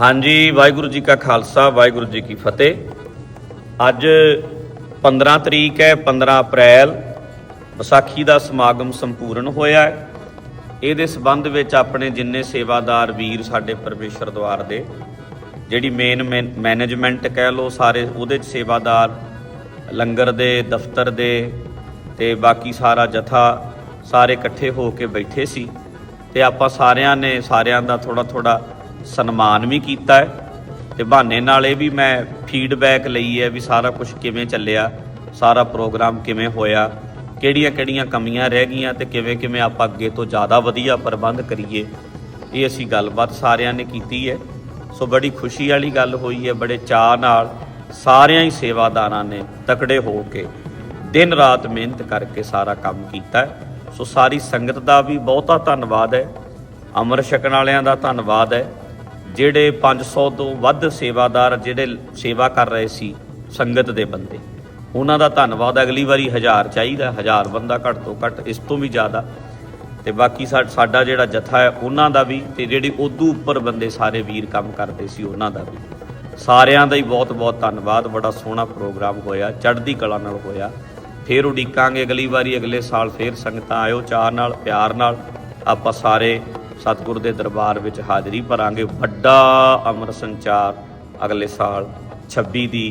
ਹਾਂਜੀ, ਵਾਹਿਗੁਰੂ ਜੀ ਕਾ ਖਾਲਸਾ, ਵਾਹਿਗੁਰੂ ਜੀ ਕੀ ਫਤਿਹ। ਅੱਜ 15 ਤਰੀਕ ਹੈ 15 ਅਪ੍ਰੈਲ। ਵਿਸਾਖੀ ਦਾ ਸਮਾਗਮ ਸੰਪੂਰਨ ਹੋਇਆ ਹੈ। ਇਹਦੇ ਸਬੰਧ ਵਿੱਚ ਆਪਣੇ ਜਿੰਨੇ ਸੇਵਾਦਾਰ ਵੀਰ ਸਾਡੇ ਪਰਮੇਸ਼ਰ ਦਵਾਰ ਦੇ, ਜਿਹੜੀ ਮੇਨ ਮੈਨੇਜਮੈਂਟ ਕਹਿ ਲੋ ਸਾਰੇ ਉਹਦੇ ਚ ਸੇਵਾਦਾਰ, ਲੰਗਰ ਦੇ, ਦਫ਼ਤਰ ਦੇ, ਤੇ ਬਾਕੀ ਸਾਰਾ ਜਥਾ ਸਾਰੇ ਇਕੱਠੇ ਹੋ ਕੇ ਬੈਠੇ ਸੀ। ਤੇ ਆਪਾਂ ਸਾਰਿਆਂ ਨੇ, ਸਾਰਿਆਂ ਦਾ ਥੋੜਾ ਥੋੜਾ ਸਨਮਾਨ ਵੀ ਕੀਤਾ ਹੈ ਤੇ ਬਹਾਨੇ ਨਾਲ ਇਹ ਵੀ ਮੈਂ ਫੀਡਬੈਕ ਲਈ ਹੈ ਵੀ ਸਾਰਾ ਕੁਝ ਕਿਵੇਂ ਚੱਲਿਆ, ਸਾਰਾ ਪ੍ਰੋਗਰਾਮ ਕਿਵੇਂ ਹੋਇਆ, ਕਿਹੜੀਆਂ ਕਿਹੜੀਆਂ ਕਮੀਆਂ ਰਹਿ ਗਈਆਂ ਤੇ ਕਿਵੇਂ ਕਿਵੇਂ ਆਪਾਂ ਅੱਗੇ ਤੋਂ ਜ਼ਿਆਦਾ ਵਧੀਆ ਪ੍ਰਬੰਧ ਕਰੀਏ, ਇਹ ਅਸੀਂ ਗੱਲਬਾਤ ਸਾਰਿਆਂ ਨੇ ਕੀਤੀ ਹੈ। ਸੋ ਬੜੀ ਖੁਸ਼ੀ ਵਾਲੀ ਗੱਲ ਹੋਈ ਹੈ, ਬੜੇ ਚਾਅ ਨਾਲ ਸਾਰਿਆਂ ਹੀ ਸੇਵਾਦਾਰਾਂ ਨੇ ਤਕੜੇ ਹੋ ਕੇ ਦਿਨ ਰਾਤ ਮਿਹਨਤ ਕਰਕੇ ਸਾਰਾ ਕੰਮ ਕੀਤਾ ਸੋ ਸਾਰੀ ਸੰਗਤ ਦਾ ਵੀ ਬਹੁਤਾ ਧੰਨਵਾਦ ਹੈ, ਅਮਰ ਛਕਣ ਵਾਲਿਆਂ ਦਾ ਧੰਨਵਾਦ ਹੈ ਜਿਹੜੇ 500 ਤੋਂ ਵੱਧ ਸੇਵਾਦਾਰ ਜਿਹੜੇ ਸੇਵਾ ਕਰ ਰਹੇ ਸੀ ਸੰਗਤ ਦੇ ਬੰਦੇ। ਉਹਨਾਂ ਦਾ ਧੰਨਵਾਦ ਅਗਲੀ ਵਾਰੀ ਹਜ਼ਾਰ ਚਾਹੀਦਾ, ਹਜ਼ਾਰ ਬੰਦਾ ਘੱਟ ਤੋਂ ਘੱਟ ਇਸ ਤੋਂ ਵੀ ਜ਼ਿਆਦਾ। ਤੇ ਬਾਕੀ ਸਾ- ਸਾਡਾ ਜਿਹੜਾ ਜਥਾ ਹੈ, ਉਹਨਾਂ ਦਾ ਵੀ ਤੇ ਜਿਹੜੀ ਉਦੋਂ ਉੱਪਰ ਬੰਦੇ ਸਾਰੇ ਵੀਰ ਕੰਮ ਕਰਦੇ ਸੀ, ਉਹਨਾਂ ਦਾ ਵੀ। ਸਾਰਿਆਂ ਦਾ ਹੀ ਬਹੁਤ ਬਹੁਤ ਧੰਨਵਾਦ, ਬੜਾ ਸੋਹਣਾ ਪ੍ਰੋਗਰਾਮ ਹੋਇਆ, ਚੜ੍ਹਦੀ ਕਲਾ ਨਾਲ ਹੋਇਆ। ਫੇਰ ਉਡੀਕਾਂਗੇ ਅਗਲੀ ਵਾਰੀ, ਅਗਲੇ ਸਾਲ ਫੇਰ ਸੰਗਤਾਂ ਆਇਓ ਚਾਰ ਨਾਲ, ਪਿਆਰ ਨਾਲ, ਆਪਾਂ ਸਾਰੇ ਸਤਿਗੁਰ ਦੇ ਦਰਬਾਰ ਵਿੱਚ ਹਾਜ਼ਰੀ ਭਰਾਂਗੇ। ਵੱਡਾ ਅਮਰ ਸੰਚਾਰ ਅਗਲੇ ਸਾਲ 26 ਦੀ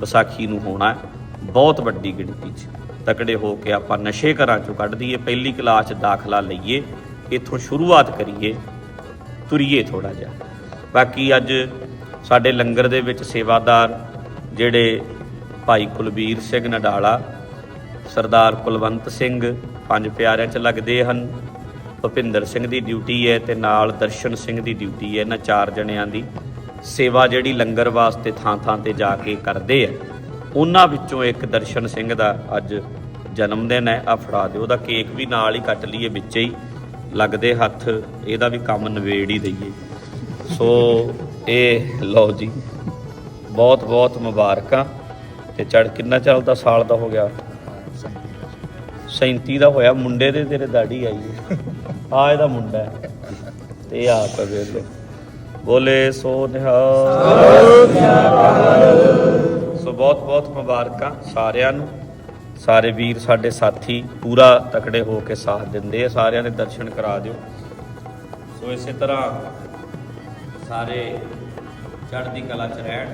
ਵਿਸਾਖੀ ਨੂੰ ਹੋਣਾ ਹੈ। ਬਹੁਤ ਵੱਡੀ ਗਿਣਤੀ 'ਚ ਤਕੜੇ ਹੋ ਕੇ ਆਪਾਂ ਨਸ਼ੇ ਘਰਾਂ ਚੋਂ ਕੱਢ ਦਈਏ, ਪਹਿਲੀ ਕਲਾਸ 'ਚ ਦਾਖਲਾ ਲਈਏ, ਇੱਥੋਂ ਸ਼ੁਰੂਆਤ ਕਰੀਏ, ਤੁਰੀਏ ਥੋੜਾ ਜਿਹਾ। ਬਾਕੀ ਅੱਜ ਸਾਡੇ ਲੰਗਰ ਦੇ ਵਿੱਚ ਸੇਵਾਦਾਰ ਜਿਹੜੇ ਭਾਈ ਕੁਲਬੀਰ ਸਿੰਘ ਨਡਾਲਾ, ਸਰਦਾਰ ਕੁਲਵੰਤ ਸਿੰਘ ਪੰਜ ਪਿਆਰਿਆਂ 'ਚ ਲੱਗਦੇ ਹਨ। ਭੁਪਿੰਦਰ ਸਿੰਘ ਦੀ ਡਿਊਟੀ ਹੈ ਤੇ ਨਾਲ ਦਰਸ਼ਨ ਸਿੰਘ ਦੀ ਡਿਊਟੀ ਹੈ, ਇਹਨਾਂ ਚਾਰ ਜਣਿਆਂ ਦੀ। ਸੇਵਾ ਜਿਹੜੀ ਲੰਗਰ ਵਾਸਤੇ ਥਾਂ-ਥਾਂ ਤੇ ਜਾ ਕੇ ਕਰਦੇ ਆ। ਉਹਨਾਂ ਵਿੱਚੋਂ ਇੱਕ ਦਰਸ਼ਨ ਸਿੰਘ ਦਾ ਅੱਜ ਜਨਮ ਦਿਨ ਹੈ ਆ ਫੜਾ ਦਿਓ। ਉਹਦਾ ਕੇਕ ਵੀ ਨਾਲ ਹੀ ਕੱਟ ਲਈਏ, ਵਿੱਚੇ ਹੀ ਲੱਗਦੇ ਹੱਥ, ਇਹਦਾ ਵੀ ਕੰਮ ਨਵੇੜ ਹੀ ਦਈਏ। ਸੋ ਇਹ ਲਓ ਜੀ ਬਹੁਤ ਬਹੁਤ ਮੁਬਾਰਕਾਂ। ਤੇ ਚੜ ਕਿੰਨਾ ਚੱਲਦਾ? ਸਾਲ ਦਾ ਹੋ ਗਿਆ। 37 ਦਾ ਹੋਇਆ, ਮੁੰਡੇ ਦੇ ਤੇਰੇ ਦਾੜੀ ਆਈ ਹੈ। ਆ ਇਹਦਾ ਮੁੰਡਾ ਹੈ। ਤੇ ਇਹ ਆਪ ਵੇਖ ਲੋ ਬੋਲੇ, ਸੋ ਨਿਹਾਲ। ਸੋ ਬਹੁਤ ਬਹੁਤ ਮੁਬਾਰਕਾਂ ਸਾਰਿਆਂ ਨੂੰ। ਸਾਰੇ ਵੀਰ ਸਾਡੇ ਸਾਥੀ ਪੂਰਾ ਤਕੜੇ ਹੋ ਕੇ ਸਾਥ ਦਿੰਦੇ ਆ। ਸਾਰਿਆਂ ਦੇ ਦਰਸ਼ਨ ਕਰਾ ਦਿਓ। ਸੋ ਇਸੇ ਤਰ੍ਹਾਂ ਸਾਰੇ ਚੜ੍ਹਦੀ ਕਲਾ ਚ ਰਹਿਣ।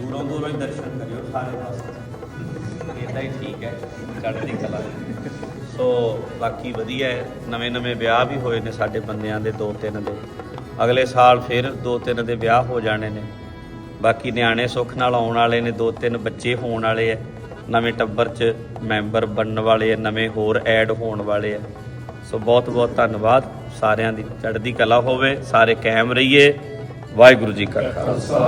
ਦੂਰੋਂ ਦੂਰੋਂ ਹੀ ਦਰਸ਼ਨ ਕਰਿਓ ਸਾਰੇ ਪਾਸੇ। ਇਦਾਂ ਹੀ ਠੀਕ ਹੈ ਚੜ੍ਹਦੀ ਕਲਾ ਸੋ ਬਾਕੀ ਵਧੀਆ ਹੈ, ਨਵੇਂ ਨਵੇਂ ਵਿਆਹ ਵੀ ਹੋਏ ਨੇ ਸਾਡੇ ਬੰਦਿਆਂ ਦੇ, ਦੋ ਤਿੰਨ ਦੇ। ਅਗਲੇ ਸਾਲ ਫਿਰ ਦੋ ਤਿੰਨ ਦੇ ਵਿਆਹ ਹੋ ਜਾਣੇ ਨੇ। ਬਾਕੀ ਨਿਆਣੇ ਸੁੱਖ ਨਾਲ ਆਉਣ ਵਾਲੇ ਨੇ, ਦੋ ਤਿੰਨ ਬੱਚੇ ਹੋਣ ਵਾਲੇ ਐ ਨਵੇਂ ਟੱਬਰ 'ਚ ਮੈਂਬਰ ਬਣਨ ਵਾਲੇ ਐ ਨਵੇਂ ਹੋਰ ਐਡ ਹੋਣ ਵਾਲੇ ਐ ਸੋ ਬਹੁਤ ਬਹੁਤ ਧੰਨਵਾਦ ਸਾਰਿਆਂ ਦੀ। ਚੜ੍ਹਦੀ ਕਲਾ ਹੋਵੇ, ਸਾਰੇ ਕਾਇਮ ਰਹੀਏ। ਵਾਹਿਗੁਰੂ ਜੀ ਕਾ ਖਾਲਸਾ।